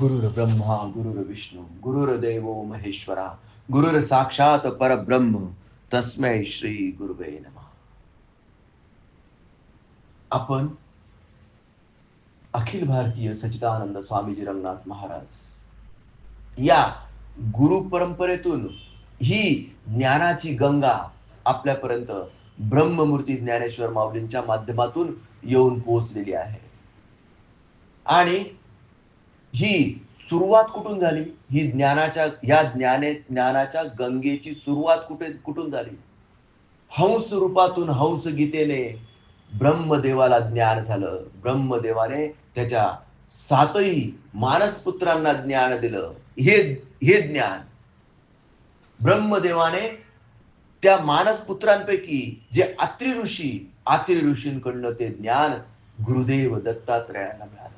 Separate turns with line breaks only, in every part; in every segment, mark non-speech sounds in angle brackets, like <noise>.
गुरुर ब्रह्मा गुरुर विष्णू गुरुर देवो महेश्वरा गुरुर साक्षात परब्रह्म तस्मै श्री गुरुवे नम. आपण अखिल भारतीय सच्चिदानंद स्वामीजी रंगनाथ महाराज या गुरु परंपरेतून ही ज्ञानाची गंगा आपल्यापर्यंत ब्रह्ममूर्ती ज्ञानेश्वर माऊलींच्या माध्यमातून येऊन पोहोचलेली आहे. आणि ही सुरुवात कुठून झाली? ही ज्ञानाच्या या ज्ञाने ज्ञानाच्या गंगेची सुरुवात कुठे कुठून झाली? हंस रूपातून हंस गीतेने ब्रह्मदेवाला ज्ञान झालं. ब्रह्मदेवाने त्याच्या सातही मानसपुत्रांना ज्ञान दिलं. हे हे ज्ञान. ब्रह्मदेवाने त्या मानसपुत्रांपैकी जे अत्रि ऋषी अत्रि ऋषींकडनं ते ज्ञान गुरुदेव दत्तात्रयांना मिळालं.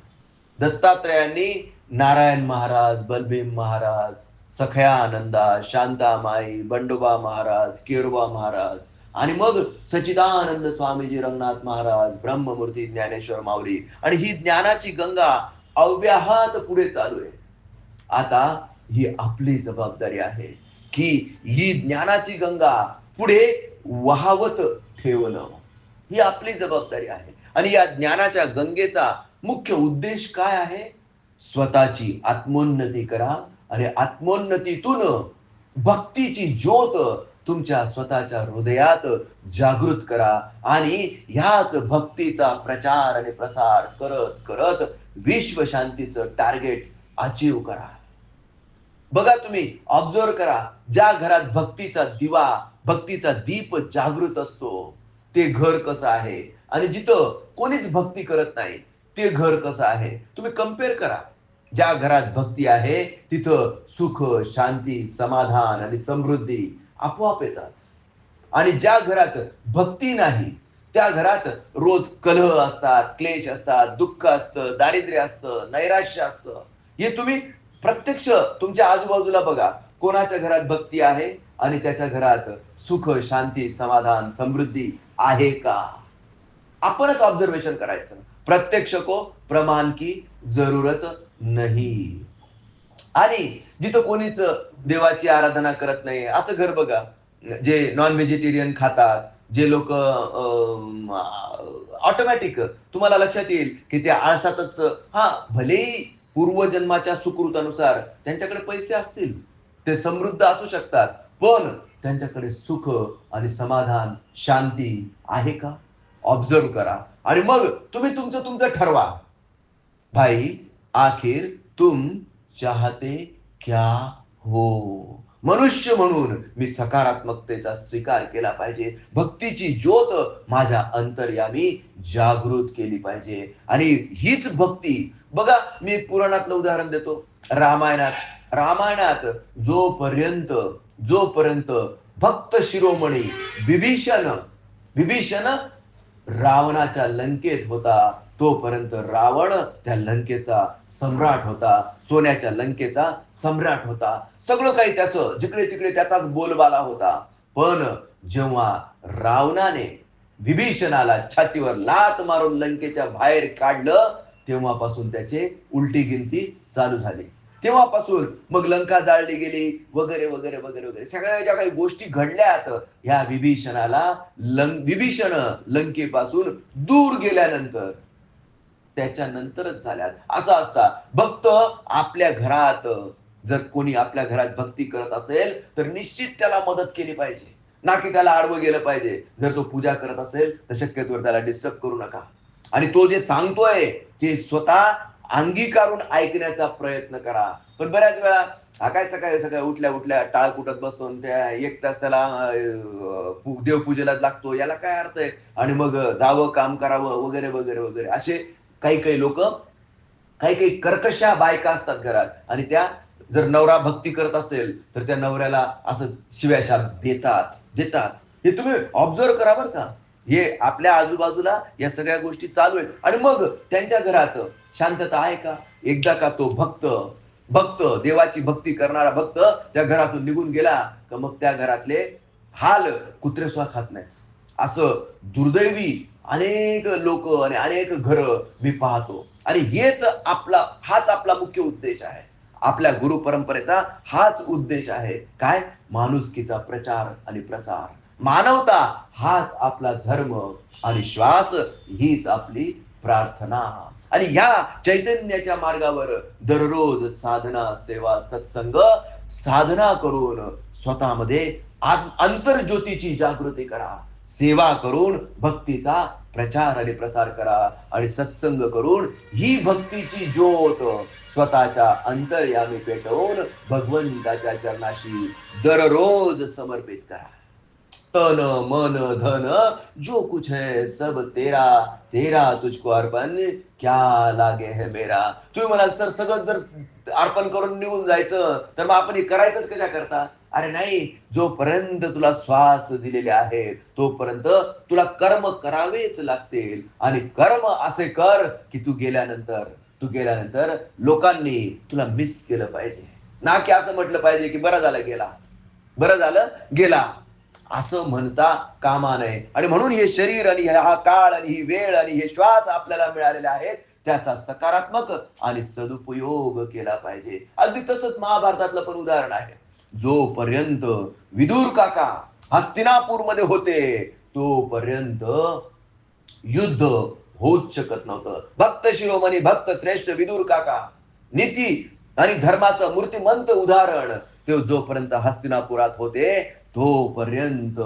दत्तात्रयांनी नारायण महाराज बलभीम महाराज सखया आनंदा शांतामाई बंडोबा महाराज केरबा महाराज आणि मग सचिदानंद स्वामीजी रंगनाथ महाराज ब्रह्ममूर्ती ज्ञानेश्वर माऊली आणि ही ज्ञानाची गंगा अव्याहत पुढे चालू आहे. आता ही आपली जबाबदारी आहे की ही ज्ञानाची गंगा पुढे वाहवत ठेवणं. ही आपली जबाबदारी आहे. आणि या ज्ञानाच्या गंगेचा मुख्य उद्देश काय आहे? स्वतःची आत्मोन्नती करा आणि आत्मोन्नतीतून भक्तीची ज्योत तुमच्या स्वतःच्या हृदयात जागृत करा आणि ह्याच भक्तीचा प्रचार आणि प्रसार करत करत विश्व शांतीचं टार्गेट अचीव करा. बघा तुम्ही ऑब्झर्व करा ज्या घरात भक्तीचा दिवा भक्तीचा दीप जागृत असतो ते घर कसं आहे? आणि जिथं कोणीच भक्ती करत नाही ते घर कसं आहे? तुम्ही कंपेअर करा. ज्या घरात भक्ती आहे तिथं सुख शांती समाधान आणि समृद्धी आपोआप येतात. आणि ज्या घरात भक्ती नाही त्या घरात रोज कलह असतात क्लेश असतात दुःख असतं दारिद्र्य असतं नैराश्य असतं. हे तुम्ही प्रत्यक्ष तुमच्या आजूबाजूला बघा. कोणाच्या घरात भक्ती आहे आणि त्याच्या घरात सुख शांती समाधान समृद्धी आहे का? आपणच ऑब्झर्वेशन करायचं. प्रत्यक्ष को प्रमाण की जरूरत नाही। आणि जिथं कोणीच देवाची आराधना करत नाही असं घर बघा जे नॉन व्हेजिटेरियन खातात जे लोक ऑटोमॅटिक तुम्हाला लक्षात येईल की ते आळसातच हा भलेही पूर्वजन्माच्या सुकृतानुसार त्यांच्याकडे पैसे असतील ते समृद्ध असू शकतात पण त्यांच्याकडे सुख आणि समाधान शांती आहे का? ऑब्झर्व करा. आणि मग तुम्ही तुमचं तुमचं ठरवा. भाई आखिर तुम चाहते क्या हो? मनुष्य म्हणून मी सकारात्मकतेचा स्वीकार केला पाहिजे. भक्तीची ज्योत माझ्या अंतर्यामी जागृत केली पाहिजे. आणि हीच भक्ती बघा मी एक पुराणातलं उदाहरण देतो. रामायणात रामायणात जोपर्यंत जोपर्यंत भक्त शिरोमणी विभीषण विभीषण रावणाच्या लंकेत होता तोपर्यंत रावण त्या लंकेचा सम्राट होता सोन्याच्या लंकेचा सम्राट होता. सगळं काही त्याचं जिकडे तिकडे त्याचाच बोलबाला होता. पण जेव्हा रावणाने विभीषणाला छातीवर लात मारून लंकेच्या बाहेर काढलं तेव्हापासून त्याचे उलटी गिनती चालू झाली. तेव्हापासून मग लंका जाळली गेली वगैरे वगैरे वगैरे वगैरे. सगळ्या ज्या काही गोष्टी घडल्यात ह्या विभीषणाला लंक विभीषण लंकेपासून दूर गेल्यानंतर त्याच्यानंतरच झाल्यात. असं असता. भक्त आपल्या घरात जर कोणी आपल्या घरात भक्ती करत असेल तर निश्चित त्याला मदत केली पाहिजे. ना की त्याला आडवं गेलं पाहिजे. जर तो पूजा करत असेल तर शक्यतोवर त्याला डिस्टर्ब करू नका. आणि तो जे सांगतोय ते स्वतः अंगीकारून ऐकण्याचा प्रयत्न करा. पण बऱ्याच वेळा हा काय सकाळी सकाळी उठल्या उठल्या टाळ कुटत बसतो आणि त्या एक तास त्याला देवपूजेला लागतो. याला काय अर्थ आहे? आणि मग जावं काम करावं वगैरे वगैरे वगैरे. असे काही काही लोक काही काही कर्कशा बायका असतात घरात. आणि त्या जर नवरा भक्ती करत असेल तर त्या नवऱ्याला असं शिव्याशा देतात देतात. हे तुम्ही ऑब्झर्व करा बरं का. हे आपल्या आजूबाजूला या सगळ्या गोष्टी चालू आहेत. आणि मग त्यांच्या घरात शांतता आहे का? एकदा का तो भक्त भक्त देवाची भक्ती करणारा भक्त त्या घरातून निघून गेला का मग त्या घरातले हाल कुत्रे सुद्धा खात नाहीत. असं दुर्दैवी अनेक लोक आणि अनेक घर मी पाहतो. आणि हेच आपला हाच आपला मुख्य उद्देश आहे. आपल्या गुरु परंपरेचा हाच उद्देश आहे. काय? माणुसकीचा प्रचार आणि प्रसार. मानवता हाच आपला धर्म आणि श्वास हीच आपली प्रार्थना. आणि या चैतन्याच्या मार्गावर दररोज साधना सेवा सत्संग साधना करून स्वतःमध्ये आत- जागृती करा. सेवा करून भक्तीचा प्रचार आणि प्रसार करा आणि सत्संग करून ही भक्तीची ज्योत स्वतःच्या अंतर्यामी पेटवून भगवंताच्या चरणाशी दररोज समर्पित करा. तन मन धन जो कुछ है सब तेरा तेरा तुझको अर्पण क्या लागे है मेरा? तुम्ही म्हणाल सर सगळं जर अर्पण करून निघून जायचं तर मग आपण हे करायचंच कशा करता? अरे नाही जोपर्यंत तुला श्वास दिलेले आहेत तोपर्यंत तुला कर्म करावेच लागतील. आणि कर्म असे कर की तू गेल्यानंतर तू गेल्यानंतर लोकांनी तुला मिस केलं पाहिजे. ना की असं म्हटलं पाहिजे की बरं झालं गेला. बरं झालं गेला. असं म्हणता कामा नये. आणि म्हणून हे शरीर आणि हा काळ आणि ही वेळ आणि हे श्वास आपल्याला मिळालेले आहेत त्याचा सकारात्मक आणि सदुपयोग केला पाहिजे. अगदी तसंच महाभारतातलं पण उदाहरण आहे. जोपर्यंत विदूर काका हस्तिनापूरमध्ये होते तोपर्यंत युद्ध होऊच शकत नव्हतं. भक्त शिरोमणी भक्त श्रेष्ठ विदूर काका नीती आणि धर्माचं मूर्तिमंत उदाहरण ते जोपर्यंत हस्तिनापुरात होते तोपर्यंत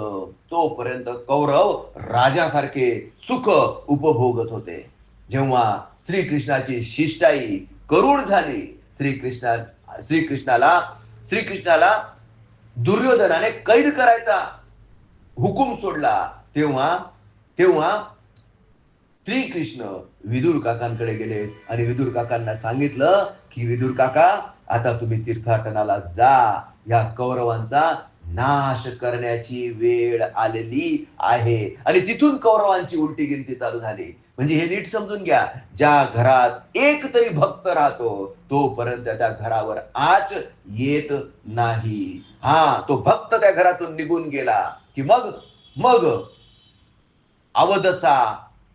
तोपर्यंत कौरव राजासारखे सुख उपभोगत होते. जेव्हा श्रीकृष्णाची शिष्टाई करुण झाली श्रीकृष्णा श्रीकृष्णाला श्रीकृष्णाला दुर्योधनाने कैद करायचा हुकूम सोडला तेव्हा तेव्हा श्रीकृष्ण विदुर काकांकडे गेले आणि विदुर काकांना सांगितलं की विदुर काका आता तुम्ही तीर्थाटनाला जा. या कौरवांचा नाश करण्याची वेळ आलेली आहे. आणि तिथून कौरवांची उलटी गिनती चालू झाली. म्हणजे हे नीट समजून घ्या ज्या घरात एक तरी भक्त राहतो तोपर्यंत त्या घरावर आच येत नाही. हा तो भक्त त्या घरातून निघून गेला की मग मग अवदसा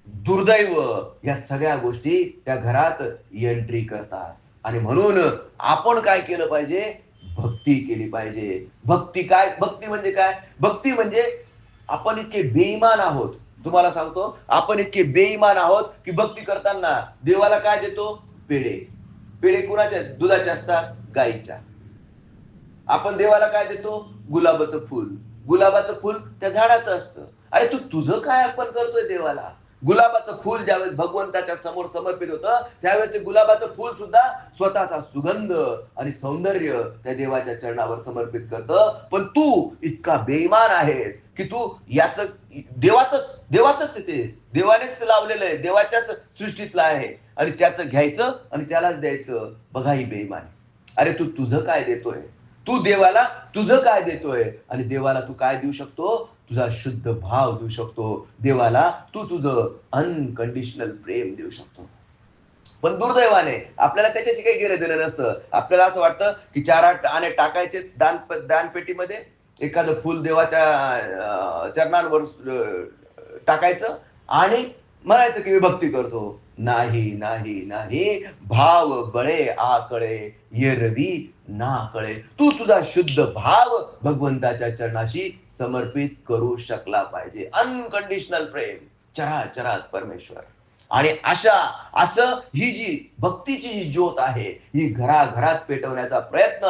दुर्दैव या सगळ्या गोष्टी त्या घरात एंट्री करतात. आणि म्हणून आपण काय केलं पाहिजे? भक्ती केली पाहिजे. भक्ती काय? भक्ती म्हणजे काय? भक्ती म्हणजे आपण इतके बेईमान आहोत. तुम्हाला सांगतो आपण इतके बेईमान आहोत की भक्ती करताना देवाला काय देतो? पेढे. पेढे कुणाच्या दुधाचे असतात गाईच्या. आपण देवाला काय देतो? गुलाबाचं फुल. गुलाबाचं फुल त्या झाडाचं असतं. अरे तू तुझं काय अर्पण करतोय देवाला? गुलाबाचं फुल ज्यावेळेस भगवंताच्या समोर समर्पित होतं त्यावेळेस ते गुलाबाचं फुल सुद्धा स्वतःचा सुगंध आणि सौंदर्य त्या देवाच्या चरणावर समर्पित करतं. पण तू इतका बेईमान आहेस की तू याच देवाच देवाच ते. देवानेच लावलेलं आहे देवाच्याच सृष्टीतलं आहे. आणि त्याचं घ्यायचं आणि त्यालाच द्यायचं. बघा ही बेईमान. अरे तू तुझं काय देतोय? तू देवाला तुझं काय देतोय? आणि देवाला तू काय देऊ शकतो? तुझा शुद्ध भाव देऊ शकतो. देवाला तू तुझं अनकंडिशनल प्रेम देऊ शकतो. पण दुर्दैवाने आपल्याला त्याच्याशी काही घेणं देणं नसतं. आपल्याला असं वाटतं की चार आठ आणे टाकायचे दान दानपेटीमध्ये. एखादं फुल देवाच्या चरणांवर टाकायचं आणि म्हणायचं की मी भक्ती करतो. नाही नाही नाही. भाव बळे आकळे येरवी ना कळे तू तुझा शुद्ध भाव भगवंताच्या चरणाशी समर्पित करू शकला पाहिजे. अनकंडिशनल प्रेम. चरा चरात परमेश्वर. आणि अशा असं ही जी भक्तीची जी ज्योत आहे ही घराघरात पेटवण्याचा प्रयत्न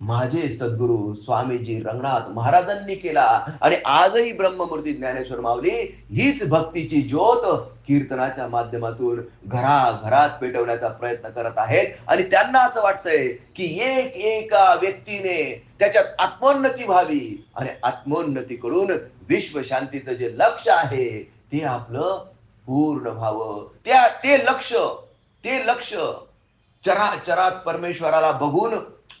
माझे सद्गुरु स्वामीजी रंगनाथ महाराजांनी केला. आणि आजही ब्रह्ममूर्ती ज्ञानेश्वर माऊली हीच भक्तीची ज्योत कीर्तनाच्या माध्यमातून घराघरात पेटवण्याचा प्रयत्न करत आहेत. आणि त्यांना असं वाटतंय की एक एका व्यक्तीने त्याच्यात आत्मोन्नती व्हावी. आणि आत्मोन्नतीकडून विश्व शांतीचं जे लक्ष आहे ते आपलं पूर्ण व्हावं. त्या ते लक्ष ते लक्ष चराचरात परमेश्वराला बघून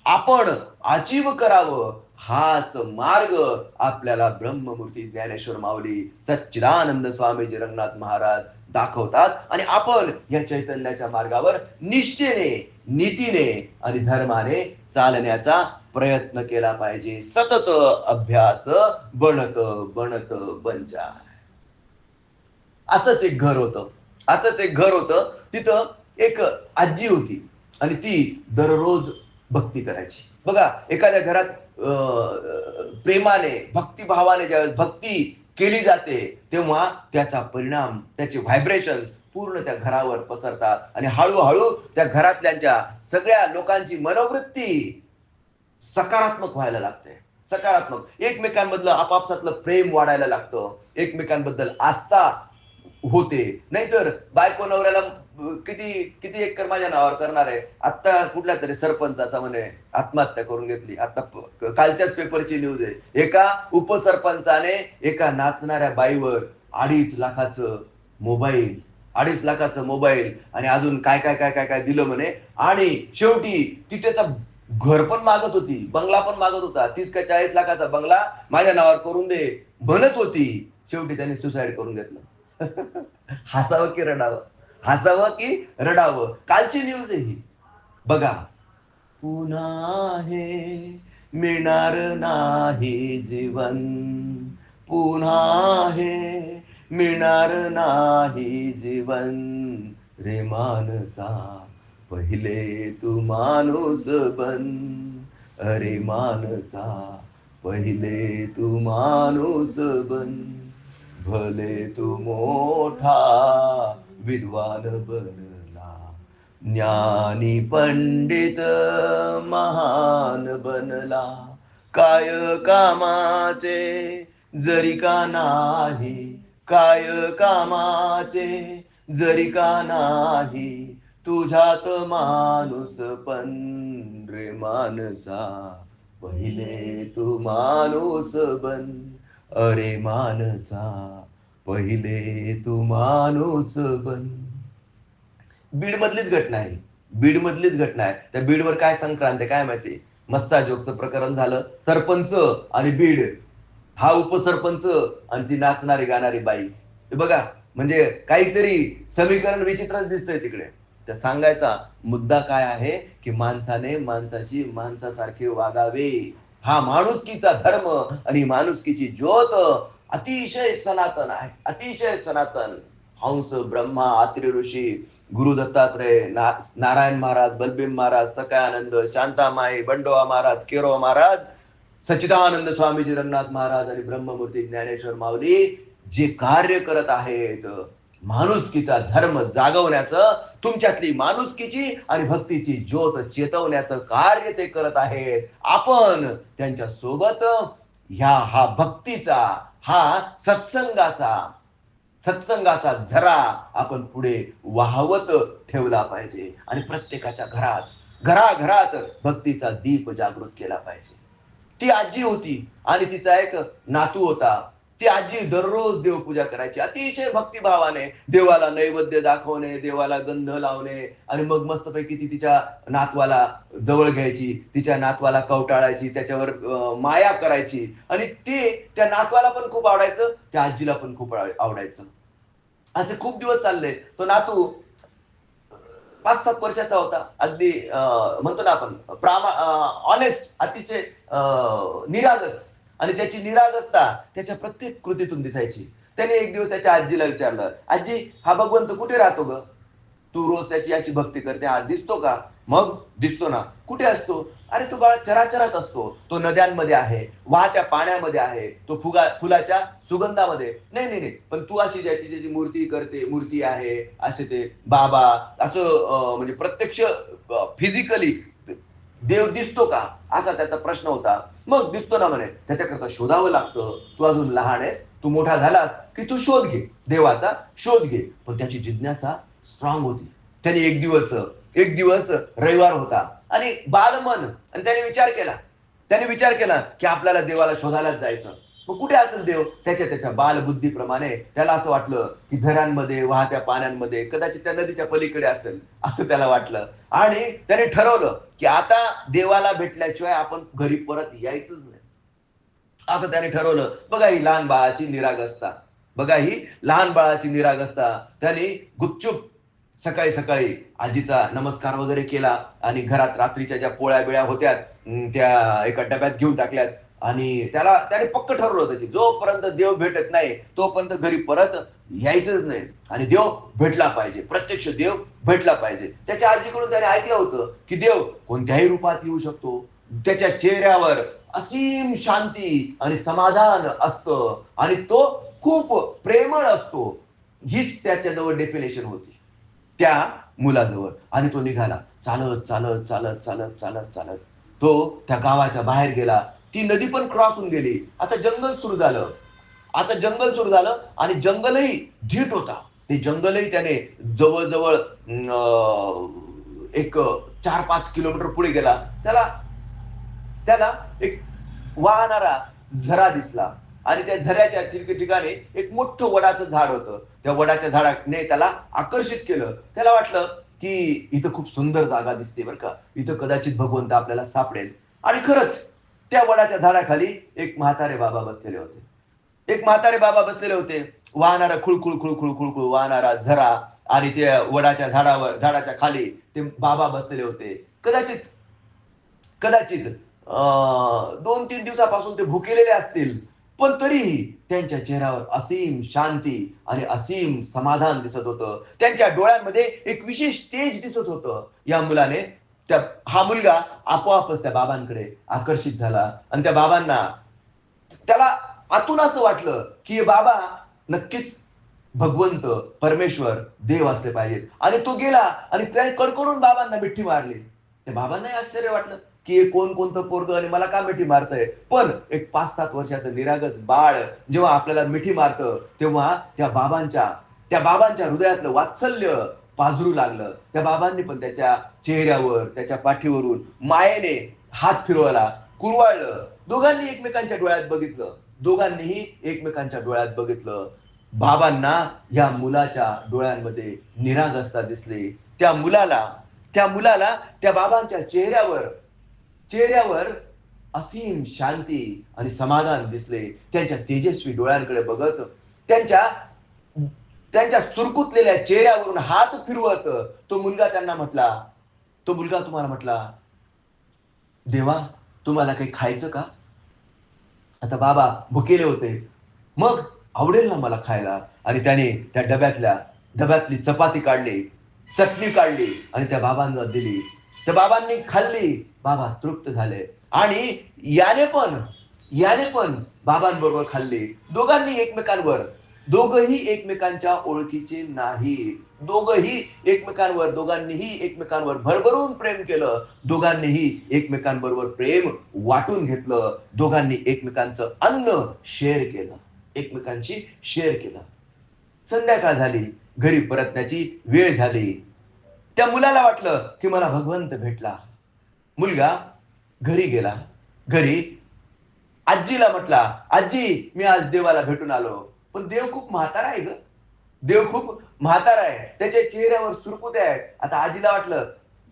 आपण अजीव करावं हाच मार्ग आपल्याला ब्रह्ममूर्ती ज्ञानेश्वर माऊली सच्चिदानंद स्वामीजी रंगनाथ महाराज दाखवतात. आणि आपण या चैतन्याच्या मार्गावर निष्ठेने नीतीने आणि धर्माने चालण्याचा प्रयत्न केला पाहिजे. सतत अभ्यास बनत बनत बनजा. असंच एक घर होतं. असंच एक घर होतं. तिथं एक आजी होती. आणि ती दररोज भक्ती करायची. बघा एखाद्या घरात अं, प्रेमाने भक्तिभावाने ज्यावेळेस भक्ती केली जाते तेव्हा त्याचा परिणाम त्याचे व्हायब्रेशन पूर्ण त्या घरावर पसरतात. आणि हळूहळू त्या घरातल्यांच्या सगळ्या लोकांची मनोवृत्ती सकारात्मक व्हायला लागते. सकारात्मक. एकमेकांमधलं आपापसातलं प्रेम वाढायला लागतं. एकमेकांबद्दल आस्था होते. नाहीतर बायको नवऱ्याला किती किती एकर माझ्या नावावर करणार आहे? आता कुठल्या तरी सरपंचाचा म्हणे आत्महत्या करून घेतली. आता कालच्याच पेपरची न्यूज आहे. एका उपसरपंचाने एका नाचणाऱ्या बाईवर अडीच लाखाचं मोबाईल अडीच लाखाचं मोबाईल आणि अजून काय काय काय काय काय दिलं म्हणे. आणि शेवटी ती त्याचा घर पण मागत होती बंगला पण मागत होता. तीस का चाळीस लाखाचा बंगला माझ्या नावावर करून दे म्हणत होती. शेवटी त्याने सुसाईड करून घेतलं. <laughs> हसावं की रडावं? हसावं की रडावं? कालची न्यूज आहे ही. बघा. पुन्हा हे मिळणार नाही जीवन. पुन्हा हे मिळणार नाही जीवन. रे मानसा पहिले तू माणूस बन. अरे मानसा पहिले तू माणूस बन. भले तू मोठा विद्वान बनला ज्ञानी पंडित महान बनला. काय कामाचे? जरी का नाही. काय कामाचे? जरी का नाही. तुझ्यात माणूस पण रे मानसा पहिले तू माणूस बन अरे मानसा पहिले तू माणूस बन. बीड मधलीच घटना आहे. बीड मधलीच घटना आहे. त्या बीडवर काय संक्रांत आहे काय माहिती? मस्ता जोगचं प्रकरण झालं. सरपंच आणि बीड. हा उपसरपंच आणि ती नाचणारी गाणारी बाई. बघा म्हणजे काहीतरी समीकरण विचित्रच दिसतंय तिकडे. तर सांगायचा मुद्दा काय आहे की माणसाने माणसाशी माणसासारखे वागावे. हा माणुसकीचा धर्म आणि माणुसकीची ज्योत अतिशय सनातन आहे अतिशय सनातन. हंस ब्रह्मा आत्री ऋषी गुरु दत्तात्रय ना, नारायण महाराज बलबीम महाराज सकायानंद शांतामाई बंडोवा महाराज केरोबा महाराज सच्चिदानंद स्वामीजी रंगनाथ महाराज आणि ब्रह्ममूर्ती ज्ञानेश्वर माऊली जे कार्य करत आहेत माणुसकीचा धर्म जागवण्याचं तुमच्यातली माणुसकीची आणि भक्तीची ज्योत चेतवण्याचं कार्य ते करत आहेत. आपण त्यांच्यासोबत ह्या हा भक्तीचा हा सत्संगाचा सत्संगाचा झरा आपण पुढे वाहवत ठेवला पाहिजे. आणि प्रत्येकाच्या घरात घराघरात भक्तीचा दीप जागृत केला पाहिजे. ती आजी होती आणि तिचा एक नातू होता. ती आजी दररोज देवपूजा करायची. अतिशय भक्तिभावाने देवाला नैवेद्य दाखवणे देवाला गंध लावणे आणि मग मस्तपैकी ती तिच्या नातवाला जवळ घ्यायची तिच्या नातवाला कवटाळायची त्याच्यावर माया करायची. आणि ते त्या नातवाला पण खूप आवडायचं त्या आजीला पण खूप आवडायचं. असे खूप दिवस चालले. तो नातू पाच सात वर्षाचा होता. अगदी अं, म्हणतो ना आपण प्रामा ऑनेस्ट अतिशय निरागस. आणि त्याची निरागसता त्याच्या प्रत्येक कृतीतून दिसायची. त्याने एक दिवस त्याच्या आजीला विचारलं आजी हा भगवंत कुठे राहतो ग? तू रोज त्याची अशी भक्ती करते हा दिसतो का? मग दिसतो ना. कुठे असतो? अरे तो बाळ चराचरात असतो. तो नद्यांमध्ये आहे वाहत्या पाण्यामध्ये आहे तो फुगा फुलाच्या सुगंधामध्ये. नाही नाही नाही. पण तू अशी ज्याची ज्याची मूर्ती करते मूर्ती आहे असे ते बाबा असं म्हणजे प्रत्यक्ष फिजिकली देव दिसतो का? असा त्याचा प्रश्न होता. मग दिसतो ना म्हणे त्याच्याकरता शोधावं लागतं. तू अजून लहान आहेस तू मोठा झालास की तू शोध घे. देवाचा शोध घे. पण त्याची जिज्ञासा स्ट्रॉंग होती. त्याने एक दिवस एक दिवस रविवार होता आणि बालमन आणि त्याने विचार केला. त्याने विचार केला की आपल्याला देवाला शोधायलाच जायचं. मग कुठे असेल देव? त्याच्या त्याच्या बालबुद्धीप्रमाणे त्याला असं वाटलं की झऱ्यांमध्ये वाहत्या पाण्यांमध्ये कदाचित त्या नदीच्या पलीकडे असेल असं त्याला वाटलं. आणि त्याने ठरवलं की आता देवाला भेटल्याशिवाय आपण घरी परत यायचंच नाही. असं त्याने ठरवलं. बघा ही लहान बाळाची निरागसता. बघा ही लहान बाळाची निरागसता. त्याने गुपचूप सकाळी सकाळी आजीचा नमस्कार वगैरे केला आणि घरात रात्रीच्या ज्या पोळ्या बिळ्या होत्या त्या एका डब्यात घेऊन टाकल्यात. आणि त्याला त्याने पक्क ठरवलं होतं की जोपर्यंत देव भेटत नाही तोपर्यंत घरी परत यायचंच नाही. आणि देव भेटला पाहिजे. प्रत्यक्ष देव भेटला पाहिजे. त्याच्या आजीकडून त्याने ऐकलं होतं की देव कोणत्याही रूपात येऊ शकतो. त्याच्या चेहऱ्यावर असीम शांती आणि समाधान असतं. आणि तो खूप प्रेमळ असतो. हीच त्याच्याजवळ डेफिनेशन होती. त्या मुलाजवळ. आणि तो निघाला. चालत चालत चालत चालत चालत चालत. तो त्या गावाच्या बाहेर गेला. ती नदी पण क्रॉस होऊन गेली. आता जंगल सुरू झालं. आता जंगल सुरू झालं आणि जंगलही धीट होता. ते जंगलही त्याने जवळजवळ एक चार पाच किलोमीटर पुढे गेला. त्याला त्याला एक वाहणारा झरा दिसला. आणि त्या झऱ्याच्या ठिकाणी एक मोठं वडाचं झाड होतं. त्या वडाच्या झाडाने त्याला आकर्षित केलं. त्याला वाटलं की इथं खूप सुंदर जागा दिसते बरं का. इथं कदाचित भगवंत आपल्याला सापडेल. आणि खरंच त्या वडाच्या झाडाखाली एक म्हातारे बाबा बसलेले होते. एक म्हातारे बाबा बसलेले होते. वाहणारा खुळखुळ खुळखुळ खुळखुळ वाहणारा झरा आणि त्या वडाच्या झाडावर झाडाच्या खाली ते बाबा बसलेले होते. कदाचित कदाचित अं, दोन तीन दिवसापासून ते भुकेलेले असतील. पण तरीही त्यांच्या चेहऱ्यावर असीम शांती आणि असीम समाधान दिसत होतं. त्यांच्या डोळ्यांमध्ये एक विशेष तेज दिसत होतं. या मुलाने त्या हा मुलगा आपोआपच त्या बाबांकडे आकर्षित झाला. आणि त्या बाबांना त्याला आतून असं वाटलं की हे बाबा नक्कीच भगवंत परमेश्वर देव असले पाहिजेत. आणि तो गेला आणि त्याने कडकडून बाबांना मिठी मारली. त्या बाबांनाही आश्चर्य वाटलं की हे कोण कोणतं पोरग आणि मला का मिठी मारतंय? पण एक पाच सात वर्षाचं निरागस बाळ जेव्हा आपल्याला मिठी मारतं तेव्हा त्या बाबांच्या त्या बाबांच्या हृदयातलं वात्सल्य पाझरू लागलं. त्या बाबांनी पण त्याच्या चेहऱ्यावर त्याच्या पाठीवरून मायेने हात फिरवला कुरवाळलं. दोघांनी एकमेकांच्या डोळ्यात बघितलं. दोघांनीही एकमेकांच्या डोळ्यात बघितलं. बाबांना या मुलाच्या डोळ्यांमध्ये निरागसता दिसले. त्या मुलाला त्या मुलाला त्या बाबांच्या चेहऱ्यावर चेहऱ्यावर असीम शांती आणि समाधान दिसले. त्यांच्या तेजस्वी डोळ्यांकडे बघत त्यांच्या त्यांच्या सुरकुतलेल्या चेहऱ्यावरून हात फिरवत तो मुलगा त्यांना म्हटला तो मुलगा तुम्हाला म्हटला देवा तुम्हाला काही खायचं का? आता बाबा भुकेले होते. मग आवडेल ना मला खायला? आणि त्याने त्या डब्यातल्या डब्यातली चपाती काढली चटणी काढली आणि त्या बाबांना दिली. त्या बाबांनी खाल्ली. बाबा तृप्त झाले. आणि याने पण याने पण बाबांबरोबर खाल्ली. दोघांनी एकमेकांवर दोघही एकमेकांच्या ओळखीचे नाही दोघही एकमेकांवर दोघांनीही एकमेकांवर भरभरून प्रेम केलं. दोघांनीही एकमेकांबरोबर प्रेम वाटून घेतलं. दोघांनी एकमेकांचं अन्न शेअर केलं. एकमेकांशी शेअर केलं. संध्याकाळ झाली. घरी परतण्याची वेळ झाली. त्या मुलाला वाटलं की मला भगवंत भेटला. मुलगा घरी गेला. घरी आजीला म्हटला आजी मी आज देवाला भेटून आलो. पण देव खूप म्हातारा आहे ग. देव खूप म्हातारा आहे. त्याच्या चेहऱ्यावर सुरकुत्या आहेत. आता आजीला वाटलं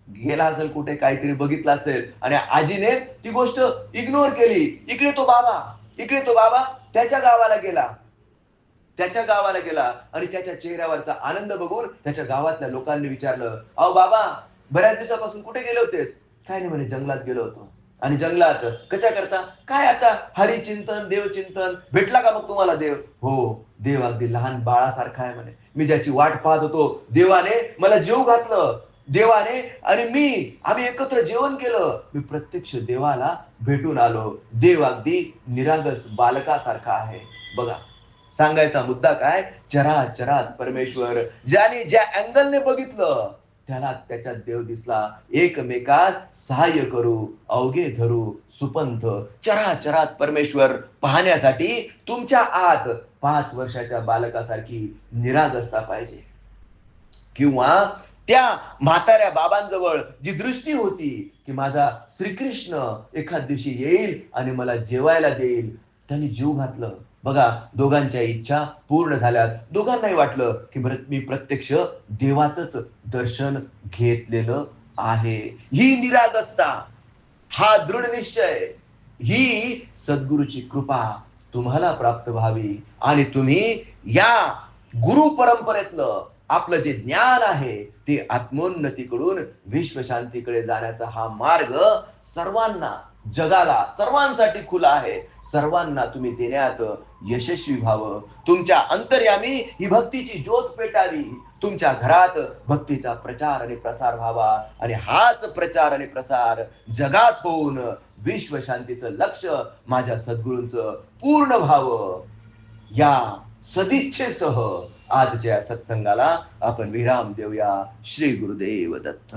गेला असेल कुठे काहीतरी बघितलं असेल. आणि आजीने ती गोष्ट इग्नोर केली. इकडे तो बाबा इकडे तो बाबा त्याच्या गावाला गेला. त्याच्या गावाला गेला आणि त्याच्या चेहऱ्यावरचा आनंद बघून त्याच्या गावातल्या लोकांनी विचारलं अहो बाबा बऱ्याच दिवसापासून कुठे गेले होते? काय नाही म्हणे जंगलात गेलो होतो. आणि जंगलात कशा करता? काय आता? हरिचिंतन देवचिंतन. भेटला का मग तुम्हाला देव? हो देव अगदी लहान बाळासारखा आहे म्हणे. मी ज्याची वाट पाहत होतो देवाने मला जीव घातलं. देवाने आणि मी आम्ही एकत्र जेवण केलं. मी प्रत्यक्ष देवाला भेटून आलो. देव अगदी निरागस बालकासारखा आहे. बघा सांगायचा मुद्दा काय? चरा चरात परमेश्वर ज्याने ज्या अँगलने बघितलं त्याला त्याच्यात देव दिसला. एकमेकात सहाय्य करू अवघे धरू सुपंथ चरा चरात परमेश्वर पाहण्यासाठी तुमच्या आत पाच वर्षाच्या बालकासारखी निरागसता पाहिजे. किंवा त्या म्हाताऱ्या बाबांजवळ जी दृष्टी होती की माझा श्रीकृष्ण एखाद दिवशी येईल आणि मला जेवायला देईल त्यांनी जीव घातलं. बघा दोघांच्या इच्छा पूर्ण झाल्यात. दोघांनाही वाटलं की मी प्रत्यक्ष देवाच दर्शन घेतलेलं आहे. ही निरागसता हा दृढ निश्चय. ही सद्गुरूची कृपा तुम्हाला प्राप्त व्हावी. आणि तुम्ही या गुरु परंपरेतलं आपलं जे ज्ञान आहे ते आत्मोन्नतीकडून विश्वशांतीकडे जाण्याचा हा मार्ग सर्वांना जगाला सर्वांसाठी खुला आहे. सर्वांना तुम्ही देण्यात यशस्वी व्हावं. तुमच्या अंतर्यामी ही भक्तीची ज्योत पेटावी. तुमच्या घरात भक्तीचा प्रचार आणि प्रसार व्हावा. आणि हाच प्रचार आणि प्रसार जगात होऊन विश्व शांतीचं लक्ष माझ्या सद्गुरूंचं पूर्ण व्हावं. या सदिच्छेसह आजच्या सत्संगाला आपण विराम देऊया. श्री गुरुदेव दत्त.